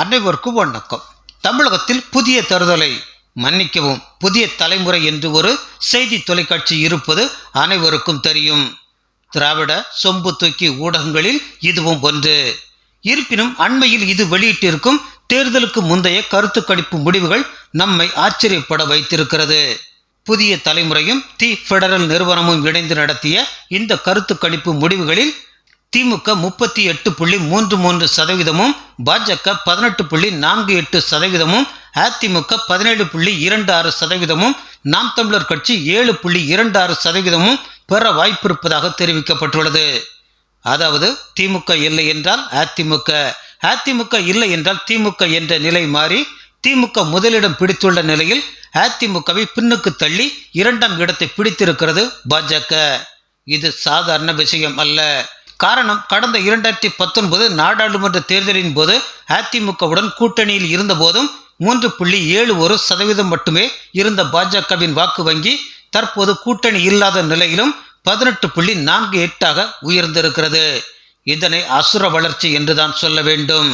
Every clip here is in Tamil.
அனைவருக்கும் வணக்கம். தமிழகத்தில் புதிய தருதலை மன்னிக்கவும். புதிய தலைமுறை என்று ஒரு செய்தி தொலைக்காட்சி இருப்பது அனைவருக்கும் தெரியும். திராவிட சொம்பு தூக்கி ஊடகங்களில் இதுவும் ஒன்று. இருப்பினும் அண்மையில் இது வெளியிட்டிருக்கும் தேர்தலுக்கு முந்தைய கருத்து கணிப்பு முடிவுகள் நம்மை ஆச்சரியப்பட வைத்திருக்கிறது. புதிய தலைமுறையும் தி ஃபெடரல் நிறுவனமும் இணைந்து நடத்திய இந்த கருத்து கணிப்பு முடிவுகளில் திமுக முப்பத்தி எட்டு புள்ளி மூன்று மூன்று சதவீதமும் பாஜக பதினெட்டு புள்ளி நான்கு எட்டு சதவீதமும் அதிமுக பதினேழு புள்ளி இரண்டு ஆறு சதவீதமும் நாம் தமிழர் கட்சி ஏழு புள்ளி இரண்டு ஆறு சதவீதமும் பெற வாய்ப்பிருப்பதாக தெரிவிக்கப்பட்டுள்ளது. அதாவது திமுக இல்லை என்றால் அதிமுக அதிமுக இல்லை என்றால் திமுக என்ற நிலை மாறி திமுக முதலிடம் பிடித்துள்ள நிலையில் அதிமுகவை பின்னுக்கு தள்ளி இரண்டாம் இடத்தை பிடித்திருக்கிறது பாஜக. இது சாதாரண விஷயம் அல்ல. காரணம் கடந்த இரண்டாயிரத்தி பத்தொன்பது நாடாளுமன்ற தேர்தலின் போது அதிமுகவுடன் கூட்டணியில் இருந்தபோதும் மூன்று புள்ளி ஏழு ஒரு சதவீதம் மட்டுமே இருந்த பாஜகவின் வாக்கு வங்கி தற்போது கூட்டணி இல்லாத நிலையிலும் பதினெட்டு புள்ளி நான்கு எட்டாக உயர்ந்திருக்கிறது. இதனை அசுர வளர்ச்சி என்றுதான் சொல்ல வேண்டும்.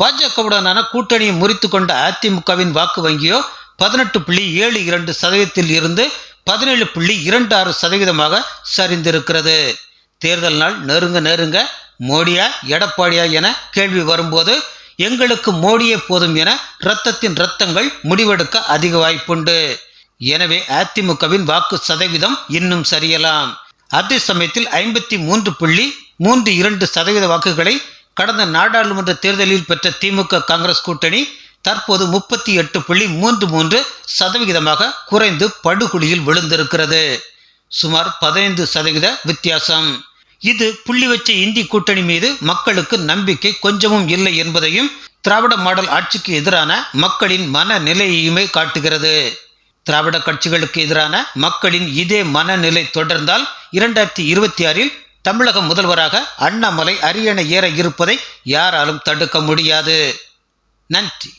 பாஜகவுடனான கூட்டணியை முறித்து கொண்ட அதிமுகவின் வாக்கு வங்கியோ பதினெட்டு புள்ளி ஏழு இரண்டு சதவீதத்தில் இருந்து பதினேழு புள்ளி இரண்டு ஆறு சதவீதமாக சரிந்திருக்கிறது. தேர்தல் நாள் நெருங்க நெருங்க மோடியா எடப்பாடியா என கேள்வி வரும்போது எங்களுக்கு மோடியே போதும் என இரத்தத்தின் இரத்தங்கள் முடிவெடுக்க அதிக வாய்ப்புண்டு. எனவே அதிமுகவின் வாக்கு சதவீதம் இன்னும் சரியலாம். அதே சமயத்தில் ஐம்பத்தி மூன்று புள்ளி மூன்று இரண்டு சதவீத வாக்குகளை கடந்த நாடாளுமன்ற தேர்தலில் பெற்ற திமுக காங்கிரஸ் கூட்டணி தற்போது முப்பத்தி எட்டு புள்ளி மூன்று மூன்று சதவிகிதமாக குறைந்து படுகொலியில் விழுந்திருக்கிறது. சுமார் பதினைந்து சதவீத வித்தியாசம். இது புள்ளி வச்ச இந்தி கூட்டணி மீது மக்களுக்கு நம்பிக்கை கொஞ்சமும் இல்லை என்பதையும் திராவிட மாடல் ஆட்சிக்கு எதிரான மக்களின் மனநிலையுமே காட்டுகிறது. திராவிட கட்சிகளுக்கு எதிரான மக்களின் இதே மனநிலை தொடர்ந்தால் இரண்டாயிரத்தி இருபத்தி ஆறில் தமிழக முதல்வராக அண்ணாமலை அரியணை ஏற இருப்பதை யாராலும் தடுக்க முடியாது. நன்றி.